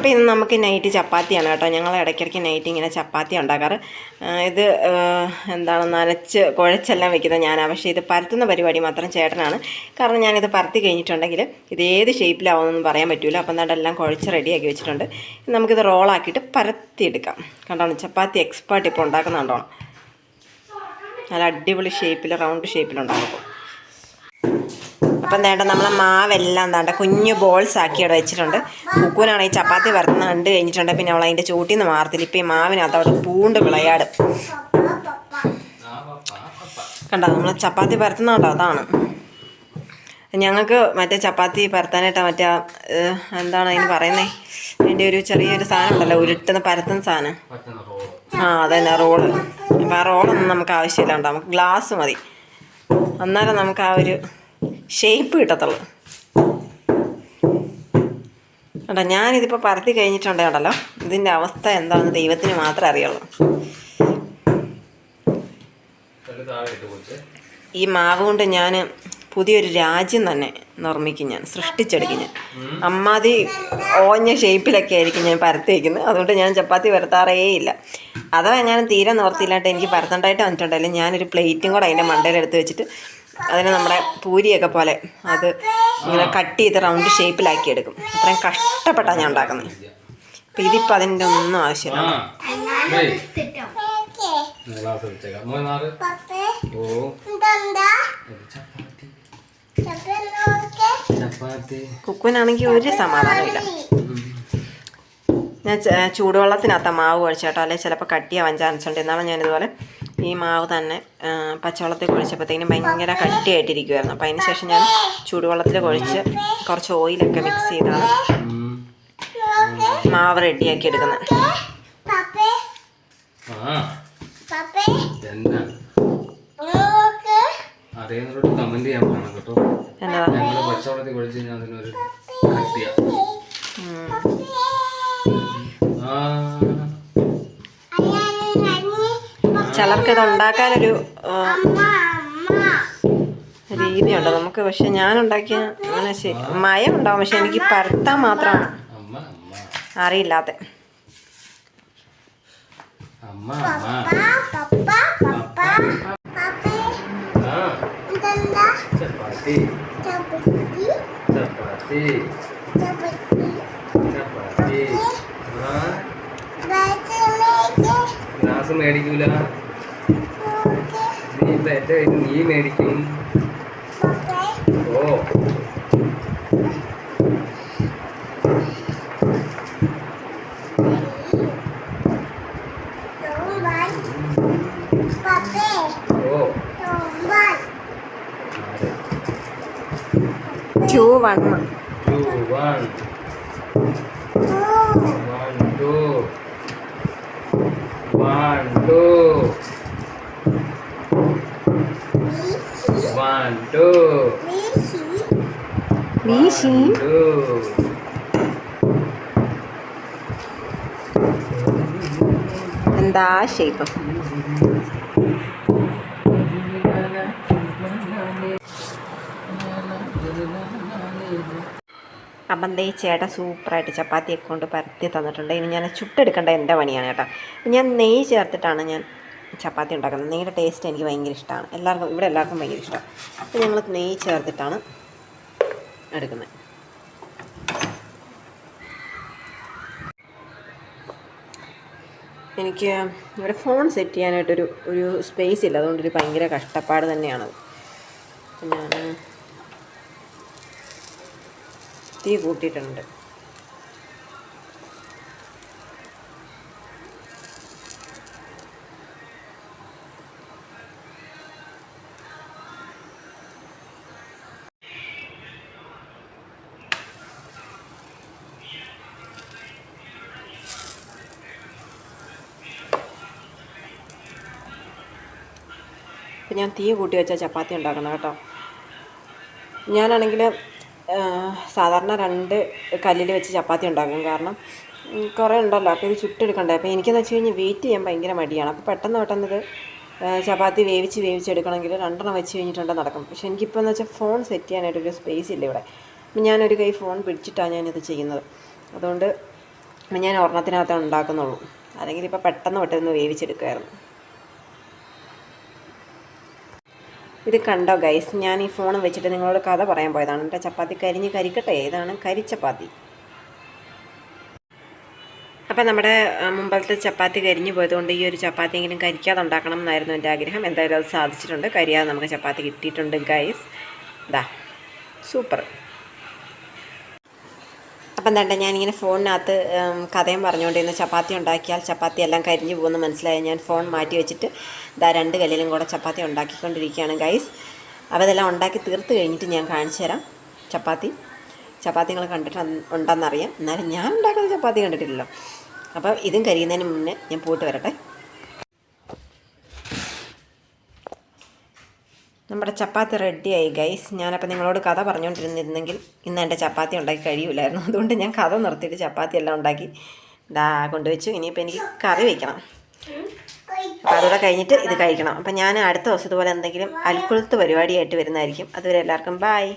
അപ്പോൾ ഇന്ന് നമുക്ക് നൈറ്റ് ചപ്പാത്തിയാണ് കേട്ടോ. ഞങ്ങൾ ഇടയ്ക്കിടയ്ക്ക് നൈറ്റ് ഇങ്ങനെ ചപ്പാത്തി ഉണ്ടാക്കാറ്. ഇത് എന്താണ് നനച്ച് കുഴച്ചെല്ലാം വെക്കുന്നത് ഞാനാണ് പക്ഷേ ഇത് പരത്തുന്ന പരിപാടി മാത്രം ചേട്ടനാണ്. കാരണം ഞാനിത് പരത്തി കഴിഞ്ഞിട്ടുണ്ടെങ്കിൽ ഇത് ഏത് ഷേപ്പിലാവുമെന്നൊന്നും പറയാൻ പറ്റില്ല അപ്പം എല്ലാം കുഴച്ച് റെഡിയാക്കി വെച്ചിട്ടുണ്ട്. നമുക്കിത് റോളാക്കിയിട്ട് പരത്തിയെടുക്കാം. കണ്ടോ ചപ്പാത്തി എക്സ്പേർട്ട് ഇപ്പോൾ ഉണ്ടാക്കുന്നുണ്ടോ നല്ല അടിപൊളി ഷേപ്പിൽ റൗണ്ട് ഷേപ്പിലുണ്ടാക്കും അപ്പം നേട്ട നമ്മളെ മാവെല്ലാം എന്താണ്ട കുഞ്ഞു ബോൾസ് ആക്കി അവിടെ വെച്ചിട്ടുണ്ട്. ഈ ചപ്പാത്തി വറുന്ന കണ്ട് കഴിഞ്ഞിട്ടുണ്ട്. പിന്നെ അവൾ അതിന്റെ ചൂട്ടിൽ നിന്ന് മാറത്തില്ല ഇപ്പം ഈ മാവിനകത്ത് അവിടെ പൂണ്ട് വിളയാട്. കണ്ടോ നമ്മൾ ചപ്പാത്തി പരത്തുന്നുണ്ടോ അതാണ്. ഞങ്ങൾക്ക് മറ്റേ ചപ്പാത്തി പരത്താനായിട്ട് മറ്റേ എന്താണ് അതിന് പറയുന്നത് അതിന്റെ ഒരു ചെറിയൊരു സാധനം ഉണ്ടല്ലോ ഉരുട്ടുന്ന പരത്തുന്ന സാധനം. ആ അതന്നെ റോൾ. അപ്പം ആ റോളൊന്നും നമുക്ക് ആവശ്യമില്ല കേട്ടോ. നമുക്ക് ഗ്ലാസ് മതി. അന്നേരം നമുക്ക് ആ ഒരു ഷേപ്പ് കിട്ടത്തുള്ളൂ. കേട്ടോ ഞാനിതിപ്പോൾ പരത്തി കഴിഞ്ഞിട്ടുണ്ട് കേട്ടല്ലോ ഇതിന്റെ അവസ്ഥ എന്താണെന്ന് ദൈവത്തിന് മാത്രമേ അറിയുള്ളൂ. ഈ മാവ് കൊണ്ട് ഞാൻ പുതിയൊരു രാജ്യം തന്നെ നിർമ്മിക്കും ഞാൻ സൃഷ്ടിച്ചെടുക്കും ഞാൻ. അമ്മാതി ഓഞ്ഞ ഷേപ്പിലൊക്കെ ആയിരിക്കും ഞാൻ പരത്തി വയ്ക്കുന്നത് അതുകൊണ്ട് ഞാൻ ചപ്പാത്തി പരത്താറേ ഇല്ല. അഥവാ എങ്ങാനും തീരെ നിവർത്തിയില്ലാണ്ട് എനിക്ക് പരത്തണ്ടായിട്ട് വന്നിട്ടുണ്ടെങ്കിലും ഞാനൊരു പ്ലേറ്റും കൂടെ അതിന്റെ മണ്ടയിൽ എടുത്ത് വെച്ചിട്ട് അതിനെ നമ്മുടെ പൂരിയൊക്കെ പോലെ അത് ഇങ്ങനെ കട്ട് ചെയ്ത് റൗണ്ട് ഷേപ്പിലാക്കി എടുക്കും അത്രയും കഷ്ടപ്പെട്ടാണ് ഞാൻ ഉണ്ടാക്കുന്നത്. അപ്പം ഇതിപ്പോൾ അതിന്റെ ഒന്നും ആവശ്യമില്ല. ഓ. ചപ്പാത്തി. കുക്കുവിനാണെങ്കിൽ ഒരു സമാധാനമില്ല ഞാൻ ചൂടുവെള്ളത്തിനകത്ത മാവ് കുഴച്ചേട്ടോ അല്ലെങ്കിൽ ചിലപ്പോൾ കട്ടിയാവാൻ ചാൻസ് ഉണ്ട് എന്നാണ് ഞാനിതുപോലെ ഈ മാവ് തന്നെ പച്ചവെള്ളത്തിൽ കുഴിച്ചപ്പോഴത്തേക്കിനും ഭയങ്കര കട്ടിയായിട്ടിരിക്കുമായിരുന്നു അപ്പോൾ അതിന് ശേഷം ഞാൻ ചൂടുവെള്ളത്തിൽ കുഴിച്ച് കുറച്ച് ഓയിലൊക്കെ മിക്സ് ചെയ്താണ്. മാവ് റെഡിയാക്കി എടുക്കുന്നത്. ആ. എന്നാ അറിയുന്നവരോട് കമന്റ് ചെയ്യാൻ പറയണം കേട്ടോ. ഞങ്ങൾ പച്ചവെള്ളത്തിൽ കുഴിച്ച് കഴിഞ്ഞാൽ അതിനൊരു കട്ടിയാ. ചിലർക്ക് ഇത് ഉണ്ടാക്കാനൊരു രീതിയുണ്ട്. നമുക്ക് പക്ഷെ ഞാൻ ഉണ്ടാക്കിയ അങ്ങനെ ശരി മയം ഉണ്ടാവും പക്ഷെ എനിക്ക് പരത്താൻ മാത്രമാണ്. അറിയില്ലാതെ അമ്മ. അറിയില്ലാത്ത. അമ്മ അമ്മ ആ ചപ്പാത്തി ചപ്പാത്തി ചപ്പാത്തി ആ ഗ്ലാസ് മേടിക്കൂല। നീ ഇപ്പൊ എന്റെ കയ്യിൽ നീ മേടിക്കും। ഓ. ഓ. Two one two one one two one two one two VC அந்த ஷேப் അപ്പം ദേ ചേട്ടൻ സൂപ്പറായിട്ട് ചപ്പാത്തിയൊക്കെ കൊണ്ട് പരത്തി തന്നിട്ടുണ്ട്. ഇനി ഞാൻ ചുട്ടെടുക്കേണ്ട എന്റെ പണിയാണ് കേട്ടോ. ഞാൻ നെയ്യ് ചേർത്തിട്ടാണ് ഞാൻ ചപ്പാത്തി ഉണ്ടാക്കുന്നത്. നെയ്യുടെ ടേസ്റ്റ് എനിക്ക് ഭയങ്കര ഇഷ്ടമാണ്. എല്ലാവർക്കും ഇവിടെ എല്ലാവർക്കും ഭയങ്കര ഇഷ്ടമാണ് അപ്പോൾ ഞങ്ങൾ നെയ്യ് ചേർത്തിട്ടാണ് എടുക്കുന്നത്. എനിക്ക് ഇവിടെ ഫോൺ സെറ്റ് ചെയ്യാനായിട്ടൊരു ഒരു സ്പേസ് ഇല്ല. അതുകൊണ്ടൊരു ഭയങ്കര കഷ്ടപ്പാട് തന്നെയാണത് ഞാൻ തീ കൂട്ടിയിട്ടുണ്ട്. ഞാൻ തീ കൂട്ടി വെച്ചാൽ ചപ്പാത്തി ഉണ്ടാക്കുന്നത് കേട്ടോ. ഞാനാണെങ്കിൽ സാധാരണ രണ്ട് കല്ലിൽ വെച്ച് ചപ്പാത്തി ഉണ്ടാക്കും. കാരണം കുറേ ഉണ്ടല്ലോ. അപ്പോൾ ഇത് ചുട്ടെടുക്കണ്ടേ? അപ്പോൾ എനിക്കെന്ന് വെച്ച് കഴിഞ്ഞാൽ വെയിറ്റ് ചെയ്യാൻ ഭയങ്കര മടിയാണ്. അപ്പോൾ പെട്ടെന്ന് പെട്ടെന്ന് ഇത് ചപ്പാത്തി വേവിച്ച് വേവിച്ചെടുക്കണമെങ്കിൽ രണ്ടെണ്ണം വെച്ച് കഴിഞ്ഞിട്ടുണ്ടെങ്കിൽ നടക്കും. പക്ഷെ എനിക്കിപ്പോൾ എന്ന് വെച്ചാൽ ഫോൺ സെറ്റ് ചെയ്യാനായിട്ടൊരു സ്പേസ് ഇല്ല ഇവിടെ. അപ്പം ഞാനൊരു കൈ ഫോൺ പിടിച്ചിട്ടാണ് ഞാനിത് ചെയ്യുന്നത്. അതുകൊണ്ട് ഞാൻ ഒരെണ്ണത്തിനകത്ത് ഉണ്ടാക്കുന്നുള്ളൂ. അല്ലെങ്കിൽ ഇപ്പോൾ പെട്ടെന്ന് പെട്ടെന്ന് വേവിച്ചെടുക്കുമായിരുന്നു ഇത് കണ്ടോ ഗൈസ് ഞാൻ ഈ ഫോൺ വെച്ചിട്ട് നിങ്ങളോട് കഥ പറയാൻ പോയതാണ്. എന്റെ ചപ്പാത്തി കരിഞ്ഞ് കരിക്കട്ടെ? ഇതാണ് കരിച്ചപ്പാത്തി അപ്പം നമ്മുടെ മുമ്പത്തെ ചപ്പാത്തി കരിഞ്ഞു പോയതുകൊണ്ട് ഈ ഒരു ചപ്പാത്തി എങ്കിലും കരിക്കാതെ ഉണ്ടാക്കണം എന്നായിരുന്നു എന്റെ ആഗ്രഹം. എന്തായാലും അത് സാധിച്ചിട്ടുണ്ട്. കരിയാതെ നമുക്ക് ചപ്പാത്തി കിട്ടിയിട്ടുണ്ട് ഗൈസ് ഇതാ സൂപ്പർ അപ്പം തന്നെ ഞാനിങ്ങനെ ഫോണിനകത്ത് കഥയും പറഞ്ഞുകൊണ്ടിരുന്ന ചപ്പാത്തി ഉണ്ടാക്കിയാൽ ചപ്പാത്തി എല്ലാം കരിഞ്ഞു പോകുമെന്ന് മനസ്സിലായി? ഞാൻ ഫോൺ മാറ്റി വെച്ചിട്ട് ഇതാ രണ്ട് കല്ലിലും കൂടെ ചപ്പാത്തി ഉണ്ടാക്കിക്കൊണ്ടിരിക്കുകയാണ് ഗൈസ്. അപ്പോൾ ഇതെല്ലാം ഉണ്ടാക്കി തീർത്ത് കഴിഞ്ഞിട്ട് ഞാൻ കാണിച്ചു തരാം ചപ്പാത്തി. ചപ്പാത്തി നിങ്ങൾ കണ്ടിട്ട് ഉണ്ടെന്നറിയാം. എന്നാലും ഞാൻ ഉണ്ടാക്കുന്ന ചപ്പാത്തി കണ്ടിട്ടില്ലല്ലോ. അപ്പോൾ ഇതും കരിയുന്നതിന് മുന്നേ ഞാൻ പോയിട്ട് വരട്ടെ. നമ്മുടെ ചപ്പാത്തി റെഡിയായി ഗൈസ് ഞാനപ്പോൾ നിങ്ങളോട് കഥ പറഞ്ഞുകൊണ്ടിരുന്നിരുന്നെങ്കിൽ ഇന്ന് എന്റെ ചപ്പാത്തി ഉണ്ടാക്കി കഴിയൂലായിരുന്നു. അതുകൊണ്ട് ഞാൻ കഥ നിർത്തിയിട്ട് ചപ്പാത്തി എല്ലാം ഉണ്ടാക്കി ഇതാ കൊണ്ടുവച്ചു. ഇനിയിപ്പോൾ എനിക്ക് കറി വയ്ക്കണം അപ്പോൾ അതുകൂടെ കഴിഞ്ഞിട്ട് ഇത് കഴിക്കണം. അപ്പം ഞാൻ അടുത്ത ദിവസം ഇതുപോലെ എന്തെങ്കിലും അൽക്കുളത്ത് പരിപാടിയായിട്ട് വരുന്നതായിരിക്കും. അതുവരെ എല്ലാവർക്കും ബായ്